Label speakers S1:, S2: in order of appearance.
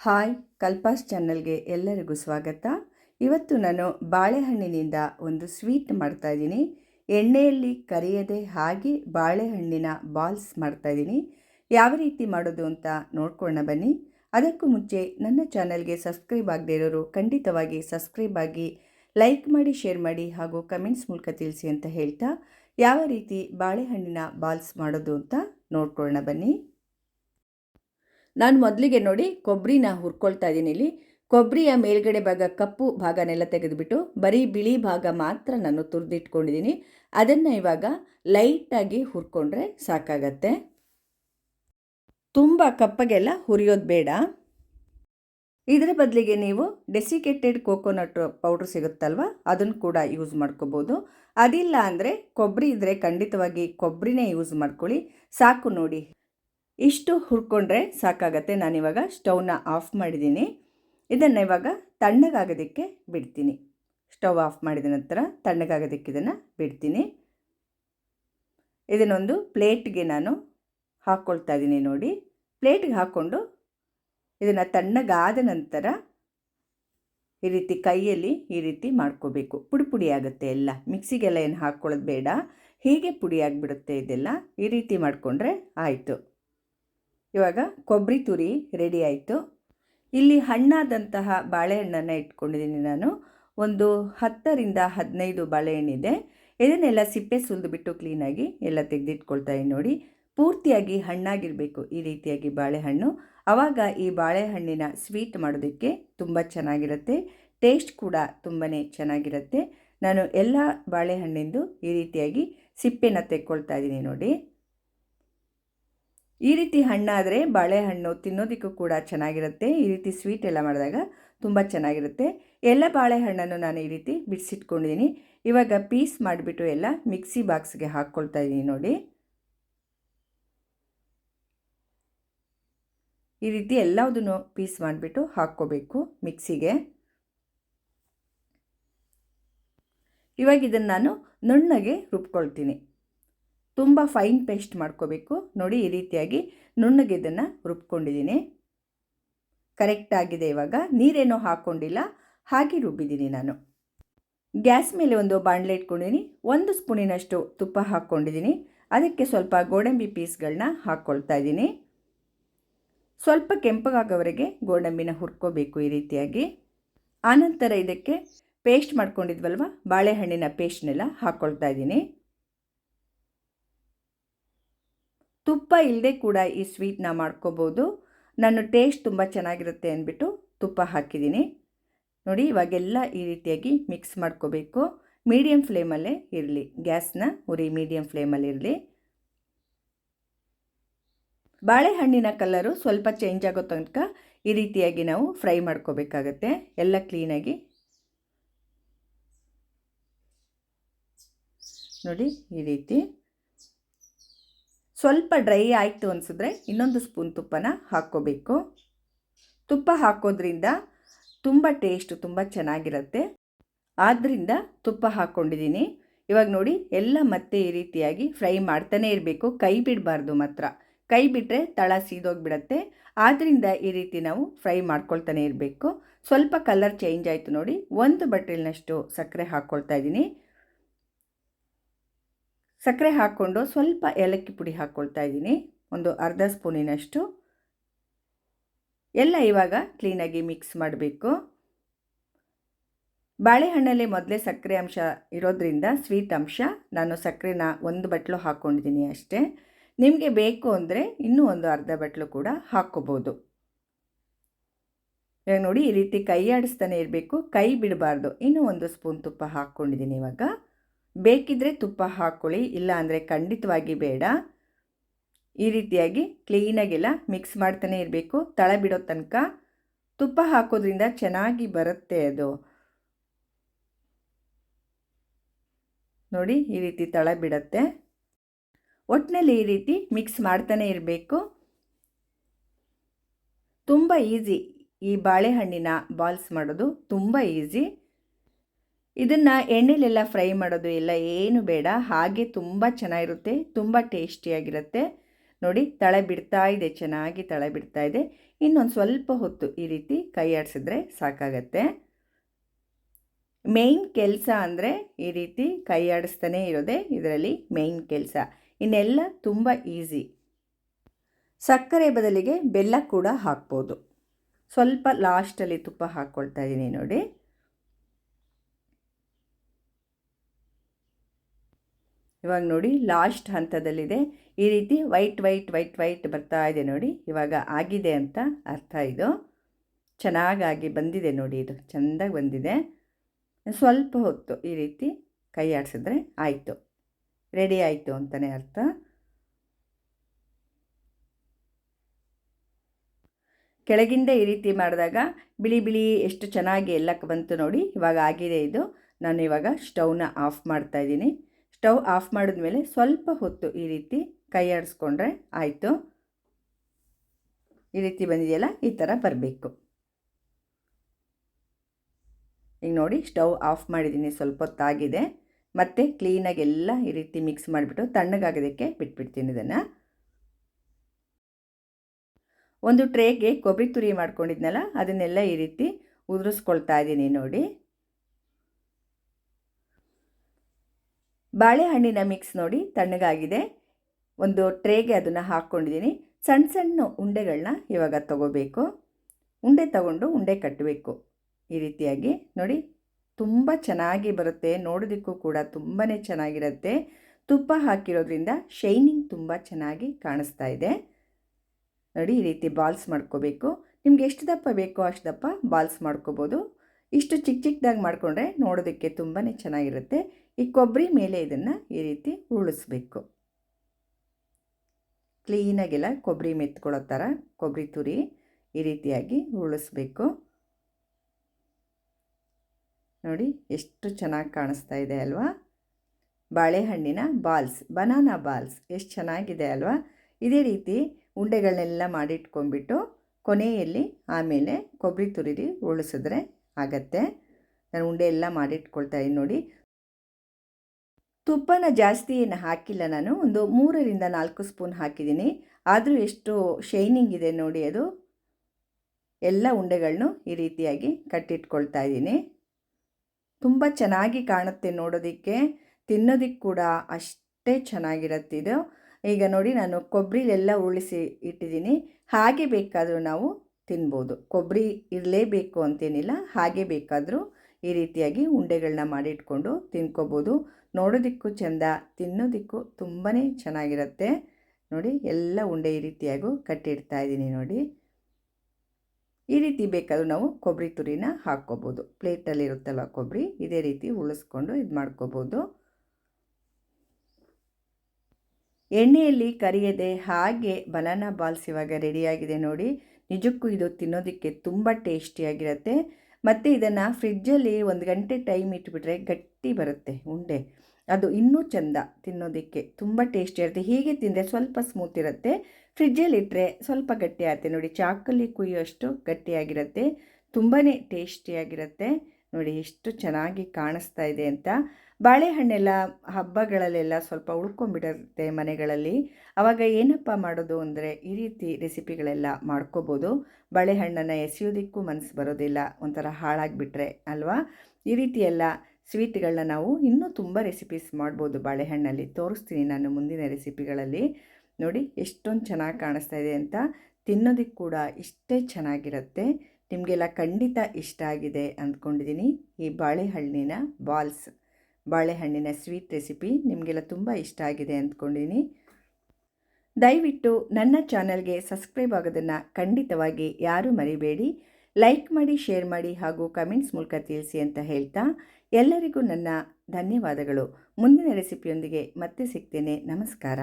S1: Hi ಕಲ್ಪಾಸ್ ಚಾನಲ್ಗೆ ಎಲ್ಲರಿಗೂ ಸ್ವಾಗತ. ಇವತ್ತು ನಾನು ಬಾಳೆಹಣ್ಣಿನಿಂದ ಒಂದು ಸ್ವೀಟ್ ಮಾಡ್ತಾ ಇದ್ದೀನಿ. ಎಣ್ಣೆಯಲ್ಲಿ ಕರಿಯದೆ ಹಾಗೆ ಬಾಳೆಹಣ್ಣಿನ ಬಾಲ್ಸ್ ಮಾಡ್ತಾ ಇದ್ದೀನಿ. ಯಾವ ರೀತಿ ಮಾಡೋದು ಅಂತ ನೋಡ್ಕೊಳ್ಳೋಣ ಬನ್ನಿ. ಅದಕ್ಕೂ ಮುಂಚೆ ನನ್ನ ಚಾನಲ್ಗೆ ಸಬ್ಸ್ಕ್ರೈಬ್ ಆಗದೇ ಇರೋರು ಖಂಡಿತವಾಗಿ ಸಬ್ಸ್ಕ್ರೈಬ್ ಆಗಿ ಲೈಕ್ ಮಾಡಿ, ಶೇರ್ ಮಾಡಿ ಹಾಗೂ ಕಮೆಂಟ್ಸ್ ಮೂಲಕ ತಿಳಿಸಿ ಅಂತ ಹೇಳ್ತಾ, ಯಾವ ರೀತಿ ಬಾಳೆಹಣ್ಣಿನ ಬಾಲ್ಸ್ ಮಾಡೋದು ಅಂತ ನೋಡ್ಕೊಳ್ಳೋಣ ಬನ್ನಿ. ನಾನು ಮೊದಲಿಗೆ ನೋಡಿ ಕೊಬ್ಬರಿನ ಹುರ್ಕೊಳ್ತಾ ಇದ್ದೀನಿ ಇಲ್ಲಿ. ಕೊಬ್ಬರಿಯ ಮೇಲ್ಗಡೆ ಭಾಗ ಕಪ್ಪು ಭಾಗನೆಲ್ಲ ತೆಗೆದುಬಿಟ್ಟು ಬರೀ ಬಿಳಿ ಭಾಗ ಮಾತ್ರ ನಾನು ತುರಿದಿಟ್ಕೊಂಡಿದ್ದೀನಿ. ಅದನ್ನು ಇವಾಗ ಲೈಟಾಗಿ ಹುರ್ಕೊಂಡ್ರೆ ಸಾಕಾಗತ್ತೆ. ತುಂಬ ಕಪ್ಪಗೆಲ್ಲ ಹುರಿಯೋದು ಬೇಡ. ಇದರ ಬದಲಿಗೆ ನೀವು ಡೆಸಿಕೇಟೆಡ್ ಕೋಕೋನಟ್ ಪೌಡ್ರ್ ಸಿಗುತ್ತಲ್ವ? ಅದನ್ನು ಕೂಡ ಯೂಸ್ ಮಾಡ್ಕೋಬೋದು. ಅದಿಲ್ಲ ಅಂದರೆ ಕೊಬ್ಬರಿ ಇದ್ದರೆ ಖಂಡಿತವಾಗಿ ಕೊಬ್ಬರಿನೇ ಯೂಸ್ ಮಾಡ್ಕೊಳ್ಳಿ. ಸಾಕು ನೋಡಿ. ಇಷ್ಟು ಹುರ್ಕೊಂಡ್ರೆ ಸಾಕಾಗತ್ತೆ. ನಾನಿವಾಗ ಸ್ಟೌವ್ನ ಆಫ್ ಮಾಡಿದ್ದೀನಿ. ಇದನ್ನು ಇವಾಗ ತಣ್ಣಗಾಗೋದಕ್ಕೆ ಬಿಡ್ತೀನಿ. ಸ್ಟವ್ ಆಫ್ ಮಾಡಿದ ನಂತರ ತಣ್ಣಗಾಗೋದಕ್ಕೆ ಇದನ್ನು ಬಿಡ್ತೀನಿ. ಇದನ್ನೊಂದು ಪ್ಲೇಟ್ಗೆ ನಾನು ಹಾಕ್ಕೊಳ್ತಾ ಇದ್ದೀನಿ ನೋಡಿ. ಪ್ಲೇಟ್ಗೆ ಹಾಕ್ಕೊಂಡು ಇದನ್ನು ತಣ್ಣಗಾದ ನಂತರ ಈ ರೀತಿ ಕೈಯಲ್ಲಿ ಈ ರೀತಿ ಮಾಡ್ಕೋಬೇಕು. ಪುಡಿ ಪುಡಿ ಆಗುತ್ತೆ ಎಲ್ಲ. ಮಿಕ್ಸಿಗೆಲ್ಲ ಏನು ಹಾಕ್ಕೊಳ್ಳೋದು ಬೇಡ. ಹೀಗೆ ಪುಡಿಯಾಗಿಬಿಡುತ್ತೆ ಇದೆಲ್ಲ. ಈ ರೀತಿ ಮಾಡಿಕೊಂಡ್ರೆ ಆಯಿತು. ಇವಾಗ ಕೊಬ್ಬರಿ ತುರಿ ರೆಡಿ ಆಯಿತು. ಇಲ್ಲಿ ಹಣ್ಣಾದಂತಹ ಬಾಳೆಹಣ್ಣನ್ನು ಇಟ್ಕೊಂಡಿದ್ದೀನಿ ನಾನು. ಒಂದು ಹತ್ತರಿಂದ ಹದಿನೈದು ಬಾಳೆಹಣ್ಣಿದೆ. ಇದನ್ನೆಲ್ಲ ಸಿಪ್ಪೆ ಸುಲಿದುಬಿಟ್ಟು ಕ್ಲೀನಾಗಿ ಎಲ್ಲ ತೆಗೆದಿಟ್ಕೊಳ್ತಾ ನೋಡಿ. ಪೂರ್ತಿಯಾಗಿ ಹಣ್ಣಾಗಿರಬೇಕು ಈ ರೀತಿಯಾಗಿ ಬಾಳೆಹಣ್ಣು. ಆವಾಗ ಈ ಬಾಳೆಹಣ್ಣಿನ ಸ್ವೀಟ್ ಮಾಡೋದಕ್ಕೆ ತುಂಬ ಚೆನ್ನಾಗಿರುತ್ತೆ. ಟೇಸ್ಟ್ ಕೂಡ ತುಂಬಾ ಚೆನ್ನಾಗಿರುತ್ತೆ. ನಾನು ಎಲ್ಲ ಬಾಳೆಹಣ್ಣಿಂದು ಈ ರೀತಿಯಾಗಿ ಸಿಪ್ಪೆನ ತೆಕ್ಕೊಳ್ತಾ ಇದ್ದೀನಿ ನೋಡಿ. ಈ ರೀತಿ ಹಣ್ಣಾದರೆ ಬಾಳೆಹಣ್ಣು ತಿನ್ನೋದಕ್ಕೂ ಕೂಡ ಚೆನ್ನಾಗಿರುತ್ತೆ. ಈ ರೀತಿ ಸ್ವೀಟ್ ಎಲ್ಲ ಮಾಡಿದಾಗ ತುಂಬ ಚೆನ್ನಾಗಿರುತ್ತೆ. ಎಲ್ಲ ಬಾಳೆಹಣ್ಣನ್ನು ನಾನು ಈ ರೀತಿ ಬಿಡಿಸಿಟ್ಕೊಂಡಿದ್ದೀನಿ ಇವಾಗ ಪೀಸ್ ಮಾಡಿಬಿಟ್ಟು ಎಲ್ಲ ಮಿಕ್ಸಿ ಬಾಕ್ಸ್ಗೆ ಹಾಕ್ಕೊಳ್ತಾ ಇದ್ದೀನಿ ನೋಡಿ. ಈ ರೀತಿ ಎಲ್ಲದನ್ನು ಪೀಸ್ ಮಾಡಿಬಿಟ್ಟು ಹಾಕ್ಕೋಬೇಕು ಮಿಕ್ಸಿಗೆ ಇವಾಗ ಇದನ್ನು ನಾನು ನುಣ್ಣಗೆ ರುಬ್ಕೊಳ್ತೀನಿ. ತುಂಬ ಫೈನ್ ಪೇಸ್ಟ್ ಮಾಡ್ಕೋಬೇಕು. ನೋಡಿ, ಈ ರೀತಿಯಾಗಿ ನುಣ್ಣಗೆ ಇದನ್ನು ರುಬ್ಕೊಂಡಿದ್ದೀನಿ. ಕರೆಕ್ಟಾಗಿದೆ ಇವಾಗ. ನೀರೇನೋ ಹಾಕ್ಕೊಂಡಿಲ್ಲ ಹಾಗೆ ರುಬ್ಬಿದ್ದೀನಿ ನಾನು. ಗ್ಯಾಸ್ ಮೇಲೆ ಒಂದು ಬಾಣಲೆ ಇಟ್ಕೊಂಡಿದ್ದೀನಿ. ಒಂದು ಸ್ಪೂನಿನಷ್ಟು ತುಪ್ಪ ಹಾಕ್ಕೊಂಡಿದ್ದೀನಿ. ಅದಕ್ಕೆ ಸ್ವಲ್ಪ ಗೋಡಂಬಿ ಪೀಸ್ಗಳನ್ನ ಹಾಕ್ಕೊಳ್ತಾ ಇದ್ದೀನಿ. ಸ್ವಲ್ಪ ಕೆಂಪಗಾಗೋವರೆಗೆ ಗೋಡಂಬಿನ ಹುರ್ಕೋಬೇಕು ಈ ರೀತಿಯಾಗಿ. ಆನಂತರ ಇದಕ್ಕೆ ಪೇಸ್ಟ್ ಮಾಡ್ಕೊಂಡಿದ್ವಲ್ವ? ಬಾಳೆಹಣ್ಣಿನ ಪೇಸ್ಟ್ನೆಲ್ಲ ಹಾಕ್ಕೊಳ್ತಾ ಇದ್ದೀನಿ. ತುಪ್ಪ ಇಲ್ಲದೆ ಕೂಡ ಈ ಸ್ವೀಟ್ನ ಮಾಡ್ಕೋಬೋದು. ನಾನು ಟೇಸ್ಟ್ ತುಂಬ ಚೆನ್ನಾಗಿರುತ್ತೆ ಅಂದ್ಬಿಟ್ಟು ತುಪ್ಪ ಹಾಕಿದ್ದೀನಿ. ನೋಡಿ, ಇವಾಗೆಲ್ಲ ಈ ರೀತಿಯಾಗಿ ಮಿಕ್ಸ್ ಮಾಡ್ಕೋಬೇಕು. ಮೀಡಿಯಮ್ ಫ್ಲೇಮಲ್ಲೇ ಇರಲಿ. ಗ್ಯಾಸ್ನ ಉರಿ ಮೀಡಿಯಮ್ ಫ್ಲೇಮಲ್ಲಿ ಇರಲಿ. ಬಾಳೆಹಣ್ಣಿನ ಕಲ್ಲರು ಸ್ವಲ್ಪ ಚೇಂಜ್ ಆಗೋ ತನಕ ಈ ರೀತಿಯಾಗಿ ನಾವು ಫ್ರೈ ಮಾಡ್ಕೋಬೇಕಾಗತ್ತೆ. ಎಲ್ಲ ಕ್ಲೀನಾಗಿ ನೋಡಿ, ಈ ರೀತಿ. ಸ್ವಲ್ಪ ಡ್ರೈ ಆಯಿತು ಅನಿಸಿದ್ರೆ ಇನ್ನೊಂದು ಸ್ಪೂನ್ ತುಪ್ಪನ ಹಾಕ್ಕೋಬೇಕು. ತುಪ್ಪ ಹಾಕೋದ್ರಿಂದ ತುಂಬ ಟೇಸ್ಟು ತುಂಬ ಚೆನ್ನಾಗಿರುತ್ತೆ. ಆದ್ದರಿಂದ ತುಪ್ಪ ಹಾಕ್ಕೊಂಡಿದ್ದೀನಿ. ಇವಾಗ ನೋಡಿ, ಎಲ್ಲ ಮತ್ತೆ ಈ ರೀತಿಯಾಗಿ ಫ್ರೈ ಮಾಡ್ತಾನೇ ಇರಬೇಕು. ಕೈ ಬಿಡಬಾರ್ದು ಮಾತ್ರ. ಕೈ ಬಿಟ್ಟರೆ ತಳ ಸೀದೋಗಿಬಿಡತ್ತೆ. ಆದ್ದರಿಂದ ಈ ರೀತಿ ನಾವು ಫ್ರೈ ಮಾಡ್ಕೊಳ್ತಾನೆ ಇರಬೇಕು. ಸ್ವಲ್ಪ ಕಲರ್ ಚೇಂಜ್ ಆಯಿತು ನೋಡಿ, ಒಂದು ಬಟ್ರಿಲ್ನಷ್ಟು ಸಕ್ಕರೆ ಹಾಕ್ಕೊಳ್ತಾ ಇದ್ದೀನಿ. ಸಕ್ಕರೆ ಹಾಕ್ಕೊಂಡು ಸ್ವಲ್ಪ ಏಲಕ್ಕಿ ಪುಡಿ ಹಾಕ್ಕೊಳ್ತಾ ಇದ್ದೀನಿ. ಒಂದು ಅರ್ಧ ಸ್ಪೂನಿನಷ್ಟು. ಎಲ್ಲ ಇವಾಗ ಕ್ಲೀನಾಗಿ ಮಿಕ್ಸ್ ಮಾಡಬೇಕು. ಬಾಳೆಹಣ್ಣಲ್ಲಿ ಮೊದಲೇ ಸಕ್ಕರೆ ಅಂಶ ಇರೋದ್ರಿಂದ ಸ್ವೀಟ್ ಅಂಶ. ನಾನು ಸಕ್ಕರೆನ ಒಂದು ಬಟ್ಲು ಹಾಕ್ಕೊಂಡಿದ್ದೀನಿ ಅಷ್ಟೇ. ನಿಮಗೆ ಬೇಕು ಅಂದರೆ ಇನ್ನೂ ಒಂದು ಅರ್ಧ ಬಟ್ಲು ಕೂಡ ಹಾಕ್ಕೋಬೋದು. ಇವಾಗ ನೋಡಿ ಈ ರೀತಿ ಕೈ ಆಡಿಸ್ತಾನೆ ಇರಬೇಕು. ಕೈ ಬಿಡಬಾರ್ದು. ಇನ್ನೂ ಒಂದು ಸ್ಪೂನ್ ತುಪ್ಪ ಹಾಕ್ಕೊಂಡಿದ್ದೀನಿ ಇವಾಗ. ಬೇಕಿದ್ದರೆ ತುಪ್ಪ ಹಾಕ್ಕೊಳ್ಳಿ ಇಲ್ಲ ಅಂದರೆ ಖಂಡಿತವಾಗಿ ಬೇಡ. ಈ ರೀತಿಯಾಗಿ ಕ್ಲೀನಾಗೆಲ್ಲ ಮಿಕ್ಸ್ ಮಾಡ್ತಾನೆ ಇರಬೇಕು. ತಳ ಬಿಡೋ ತನಕ ತುಪ್ಪ ಹಾಕೋದ್ರಿಂದ ಚೆನ್ನಾಗಿ ಬರುತ್ತೆ ಅದು. ನೋಡಿ, ಈ ರೀತಿ ತಳ ಬಿಡತ್ತೆ ಒಟ್ಟಿನಲ್ಲಿ ಈ ರೀತಿ ಮಿಕ್ಸ್ ಮಾಡ್ತಾನೆ ಇರಬೇಕು. ತುಂಬ ಈಸಿ ಈ ಬಾಳೆಹಣ್ಣಿನ ಬಾಲ್ಸ್ ಮಾಡೋದು ತುಂಬ ಈಸಿ. ಇದನ್ನು ಎಣ್ಣೆಲೆಲ್ಲ ಫ್ರೈ ಮಾಡೋದು ಇಲ್ಲ ಏನು ಬೇಡ, ಹಾಗೆ ತುಂಬ ಚೆನ್ನಾಗಿರುತ್ತೆ, ತುಂಬ ಟೇಸ್ಟಿಯಾಗಿರುತ್ತೆ. ನೋಡಿ, ತಳೆ ಬಿಡ್ತಾ ಇದೆ, ಚೆನ್ನಾಗಿ ತಳೆ ಬಿಡ್ತಾ ಇದೆ. ಇನ್ನೊಂದು ಸ್ವಲ್ಪ ಹೊತ್ತು ಈ ರೀತಿ ಕೈ ಆಡಿಸಿದ್ರೆ ಸಾಕಾಗತ್ತೆ. ಮೇಯ್ನ್ ಕೆಲಸ ಅಂದರೆ ಈ ರೀತಿ ಕೈ ಆಡಿಸ್ತಾನೆ ಇರೋದೇ ಇದರಲ್ಲಿ ಮೇಯ್ನ್ ಕೆಲಸ. ಇನ್ನೆಲ್ಲ ತುಂಬ ಈಸಿ. ಸಕ್ಕರೆ ಬದಲಿಗೆ ಬೆಲ್ಲ ಕೂಡ ಹಾಕ್ಬೋದು. ಸ್ವಲ್ಪ ಲಾಸ್ಟಲ್ಲಿ ತುಪ್ಪ ಹಾಕ್ಕೊಳ್ತಾ ಇದ್ದೀನಿ ನೋಡಿ. ಇವಾಗ ನೋಡಿ ಲಾಸ್ಟ್ ಹಂತದಲ್ಲಿದೆ. ಈ ರೀತಿ ವೈಟ್ ವೈಟ್ ವೈಟ್ ವೈಟ್ ಬರ್ತಾ ಇದೆ ನೋಡಿ. ಇವಾಗ ಆಗಿದೆ ಅಂತ ಅರ್ಥ ಇದು. ಚೆನ್ನಾಗಾಗಿ ಬಂದಿದೆ ನೋಡಿ ಇದು. ಚೆಂದಾಗಿ ಬಂದಿದೆ. ಸ್ವಲ್ಪ ಹೊತ್ತು ಈ ರೀತಿ ಕೈ ಆಡಿಸಿದ್ರೆ ಆಯಿತು. ರೆಡಿ ಆಯಿತು ಅಂತಲೇ ಅರ್ಥ. ಕೆಳಗಿಂದ ಈ ರೀತಿ ಮಾಡಿದಾಗ ಬಿಳಿ ಬಿಳಿ ಎಷ್ಟು ಚೆನ್ನಾಗಿ ಎಲ್ಲಕ್ಕೆ ಬಂತು ನೋಡಿ. ಇವಾಗ ಆಗಿದೆ ಇದು. ನಾನು ಇವಾಗ ಸ್ಟವ್ನ ಆಫ್ ಮಾಡ್ತಾ ಇದ್ದೀನಿ. ಸ್ಟವ್ ಆಫ್ ಮಾಡಿದ್ಮೇಲೆ ಸ್ವಲ್ಪ ಹೊತ್ತು ಈ ರೀತಿ ಕೈ ಆಡಿಸ್ಕೊಂಡ್ರೆ ಆಯಿತು. ಈ ರೀತಿ ಬಂದಿದೆಯಲ್ಲ, ಈ ಥರ ಬರಬೇಕು. ಈಗ ನೋಡಿ, ಸ್ಟವ್ ಆಫ್ ಮಾಡಿದ್ದೀನಿ, ಸ್ವಲ್ಪ ಹೊತ್ತಾಗಿದೆ. ಮತ್ತು ಕ್ಲೀನಾಗಿ ಎಲ್ಲ ಈ ರೀತಿ ಮಿಕ್ಸ್ ಮಾಡಿಬಿಟ್ಟು ತಣ್ಣಗಾಗೋದಕ್ಕೆ ಬಿಟ್ಬಿಡ್ತೀನಿ ಇದನ್ನು. ಒಂದು ಟ್ರೇಗೆ ಕೊಬ್ಬರಿ ತುರಿ ಮಾಡ್ಕೊಂಡಿದ್ನಲ್ಲ, ಅದನ್ನೆಲ್ಲ ಈ ರೀತಿ ಉದುರಿಸ್ಕೊಳ್ತಾ ಇದ್ದೀನಿ ನೋಡಿ. ಬಾಳೆಹಣ್ಣಿನ ಮಿಕ್ಸ್ ನೋಡಿ ತಣ್ಣಗಾಗಿದೆ. ಒಂದು ಟ್ರೇಗೆ ಅದನ್ನು ಹಾಕ್ಕೊಂಡಿದ್ದೀನಿ ಸಣ್ಣ ಸಣ್ಣ ಉಂಡೆಗಳನ್ನ ಇವಾಗ ತಗೋಬೇಕು. ಉಂಡೆ ತಗೊಂಡು ಉಂಡೆ ಕಟ್ಟಬೇಕು ಈ ರೀತಿಯಾಗಿ ನೋಡಿ ತುಂಬ ಚೆನ್ನಾಗಿ ಬರುತ್ತೆ. ನೋಡೋದಕ್ಕೂ ಕೂಡ ತುಂಬಾ ಚೆನ್ನಾಗಿರುತ್ತೆ. ತುಪ್ಪ ಹಾಕಿರೋದ್ರಿಂದ ಶೈನಿಂಗ್ ತುಂಬ ಚೆನ್ನಾಗಿ ಕಾಣಿಸ್ತಾ ಇದೆ. ನೋಡಿ ಈ ರೀತಿ ಬಾಲ್ಸ್ ಮಾಡ್ಕೋಬೇಕು. ನಿಮ್ಗೆ ಎಷ್ಟು ದಪ್ಪ ಬೇಕೋ ಅಷ್ಟು ದಪ್ಪ ಬಾಲ್ಸ್ ಮಾಡ್ಕೋಬೋದು. ಇಷ್ಟು ಚಿಕ್ಕ ಚಿಕ್ಕದಾಗಿ ಮಾಡಿಕೊಂಡ್ರೆ ನೋಡೋದಕ್ಕೆ ತುಂಬಾ ಚೆನ್ನಾಗಿರುತ್ತೆ. ಈ ಕೊಬ್ಬರಿ ಮೇಲೆ ಇದನ್ನು ಈ ರೀತಿ ಉಳಿಸ್ಬೇಕು. ಕ್ಲೀನಾಗೆಲ್ಲ ಕೊಬ್ಬರಿ ಮೆತ್ಕೊಳ್ಳೋ ಥರ ಕೊಬ್ಬರಿ ತುರಿ ಈ ರೀತಿಯಾಗಿ ಉಳಿಸ್ಬೇಕು. ನೋಡಿ ಎಷ್ಟು ಚೆನ್ನಾಗಿ ಕಾಣಿಸ್ತಾ ಇದೆ ಅಲ್ವಾ? ಬಾಳೆಹಣ್ಣಿನ ಬಾಲ್ಸ್, ಬನಾನಾ ಬಾಲ್ಸ್ ಎಷ್ಟು ಚೆನ್ನಾಗಿದೆ ಅಲ್ವಾ? ಇದೇ ರೀತಿ ಉಂಡೆಗಳನ್ನೆಲ್ಲ ಮಾಡಿಟ್ಕೊಂಡ್ಬಿಟ್ಟು ಕೊನೆಯಲ್ಲಿ ಆಮೇಲೆ ಕೊಬ್ಬರಿ ತುರಿದು ಉಳಿಸಿದ್ರೆ ಆಗತ್ತೆ. ನಾನು ಉಂಡೆ ಎಲ್ಲ ಮಾಡಿಟ್ಕೊಳ್ತಾ ಇದ್ದೀನಿ ನೋಡಿ. ತುಪ್ಪನ ಜಾಸ್ತಿ ಏನು ಹಾಕಿಲ್ಲ ನಾನು. ಒಂದು ಮೂರರಿಂದ ನಾಲ್ಕು ಸ್ಪೂನ್ ಹಾಕಿದ್ದೀನಿ. ಆದರೂ ಎಷ್ಟು ಶೈನಿಂಗ್ ಇದೆ ನೋಡಿ ಅದು. ಎಲ್ಲ ಉಂಡೆಗಳನ್ನು ಈ ರೀತಿಯಾಗಿ ಕಟ್ಟಿಟ್ಕೊಳ್ತಾ ಇದ್ದೀನಿ. ತುಂಬ ಚೆನ್ನಾಗಿ ಕಾಣುತ್ತೆ ನೋಡೋದಕ್ಕೆ. ತಿನ್ನೋದಕ್ಕೆ ಕೂಡ ಅಷ್ಟೇ ಚೆನ್ನಾಗಿರುತ್ತೆ ಇದು. ಈಗ ನೋಡಿ ನಾನು ಕೊಬ್ಬರಿಲೆಲ್ಲ ಉರುಳಿಸಿ ಇಟ್ಟಿದ್ದೀನಿ. ಹಾಗೆ ಬೇಕಾದರೂ ನಾವು ತಿನ್ಬೋದು. ಕೊಬ್ಬರಿ ಇರಲೇಬೇಕು ಅಂತೇನಿಲ್ಲ, ಹಾಗೆ ಬೇಕಾದರೂ ಈ ರೀತಿಯಾಗಿ ಉಂಡೆಗಳನ್ನ ಮಾಡಿಟ್ಕೊಂಡು ತಿನ್ಕೋಬೋದು. ನೋಡೋದಕ್ಕೂ ಚೆಂದ, ತಿನ್ನೋದಕ್ಕೂ ತುಂಬಾ ಚೆನ್ನಾಗಿರುತ್ತೆ. ನೋಡಿ, ಎಲ್ಲ ಉಂಡೆ ಈ ರೀತಿಯಾಗೂ ಕಟ್ಟಿಡ್ತಾ ಇದ್ದೀನಿ ನೋಡಿ. ಈ ರೀತಿ ಬೇಕಾದರೂ ನಾವು ಕೊಬ್ಬರಿ ತುರಿನ ಹಾಕ್ಕೋಬೋದು. ಪ್ಲೇಟಲ್ಲಿರುತ್ತಲ್ಲ ಕೊಬ್ಬರಿ, ಇದೇ ರೀತಿ ಉಳಿಸ್ಕೊಂಡು ಇದು ಮಾಡ್ಕೋಬೋದು. ಎಣ್ಣೆಯಲ್ಲಿ ಕರಿಯದೆ ಹಾಗೆ ಬನಾನಾ ಬಾಲ್ಸ್ ಇವಾಗ ರೆಡಿಯಾಗಿದೆ ನೋಡಿ. ನಿಜಕ್ಕೂ ಇದು ತಿನ್ನೋದಕ್ಕೆ ತುಂಬ ಟೇಸ್ಟಿಯಾಗಿರುತ್ತೆ. ಮತ್ತು ಇದನ್ನು ಫ್ರಿಜ್ಜಲ್ಲಿ ಒಂದು ಗಂಟೆ ಟೈಮ್ ಇಟ್ಬಿಟ್ರೆ ಗಟ್ಟಿ ಬರುತ್ತೆ ಉಂಡೆ. ಅದು ಇನ್ನೂ ಚೆಂದ ತಿನ್ನೋದಕ್ಕೆ ತುಂಬ ಟೇಸ್ಟಿ ಇರುತ್ತೆ ಹೀಗೆ ತಿಂದರೆ ಸ್ವಲ್ಪ ಸ್ಮೂತ್ ಇರುತ್ತೆ. ಫ್ರಿಜ್ಜಲ್ಲಿ ಇಟ್ಟರೆ ಸ್ವಲ್ಪ ಗಟ್ಟಿ ಆಗುತ್ತೆ. ನೋಡಿ ಚಾಕಲ್ಲಿ ಕುಯ್ಯೋಷ್ಟು ಗಟ್ಟಿಯಾಗಿರುತ್ತೆ. ತುಂಬಾ ಟೇಸ್ಟಿಯಾಗಿರುತ್ತೆ. ನೋಡಿ ಎಷ್ಟು ಚೆನ್ನಾಗಿ ಕಾಣಿಸ್ತಾ ಇದೆ ಅಂತ. ಬಾಳೆಹಣ್ಣೆಲ್ಲ ಹಬ್ಬಗಳಲ್ಲೆಲ್ಲ ಸ್ವಲ್ಪ ಉಳ್ಕೊಂಡ್ಬಿಟ್ಟಿರುತ್ತೆ ಮನೆಗಳಲ್ಲಿ. ಆವಾಗ ಏನಪ್ಪ ಮಾಡೋದು ಅಂದರೆ ಈ ರೀತಿ ರೆಸಿಪಿಗಳೆಲ್ಲ ಮಾಡ್ಕೋಬೋದು. ಬಾಳೆಹಣ್ಣನ್ನು ಎಸೆಯೋದಕ್ಕೂ ಮನಸ್ಸು ಬರೋದಿಲ್ಲ, ಒಂಥರ ಹಾಳಾಗಿಬಿಟ್ರೆ ಅಲ್ವಾ? ಈ ರೀತಿಯೆಲ್ಲ ಸ್ವೀಟ್ಗಳನ್ನ ನಾವು ಇನ್ನೂ ತುಂಬ ರೆಸಿಪೀಸ್ ಮಾಡ್ಬೋದು ಬಾಳೆಹಣ್ಣಲ್ಲಿ. ತೋರಿಸ್ತೀನಿ ನಾನು ಮುಂದಿನ ರೆಸಿಪಿಗಳಲ್ಲಿ. ನೋಡಿ ಎಷ್ಟೊಂದು ಚೆನ್ನಾಗಿ ಕಾಣಿಸ್ತಾ ಇದೆ ಅಂತ. ತಿನ್ನೋದಕ್ಕೆ ಕೂಡ ಇಷ್ಟೇ ಚೆನ್ನಾಗಿರುತ್ತೆ. ನಿಮಗೆಲ್ಲ ಖಂಡಿತ ಇಷ್ಟ ಆಗಿದೆ ಅಂದ್ಕೊಂಡಿದ್ದೀನಿ. ಈ ಬಾಳೆಹಣ್ಣಿನ ಬಾಲ್ಸ್, ಬಾಳೆಹಣ್ಣಿನ ಸ್ವೀಟ್ ರೆಸಿಪಿ ನಿಮಗೆಲ್ಲ ತುಂಬ ಇಷ್ಟ ಆಗಿದೆ ಅಂದ್ಕೊಂಡಿದ್ದೀನಿ. ದಯವಿಟ್ಟು ನನ್ನ ಚಾನಲ್ಗೆ ಸಬ್ಸ್ಕ್ರೈಬ್ ಆಗೋದನ್ನು ಖಂಡಿತವಾಗಿ ಯಾರೂ ಮರಿಬೇಡಿ. ಲೈಕ್ ಮಾಡಿ, ಶೇರ್ ಮಾಡಿ ಹಾಗೂ ಕಮೆಂಟ್ಸ್ ಮೂಲಕ ತಿಳಿಸಿ ಅಂತ ಹೇಳ್ತಾ ಎಲ್ಲರಿಗೂ ನನ್ನ ಧನ್ಯವಾದಗಳು. ಮುಂದಿನ ರೆಸಿಪಿಯೊಂದಿಗೆ ಮತ್ತೆ ಸಿಗ್ತೇನೆ. ನಮಸ್ಕಾರ.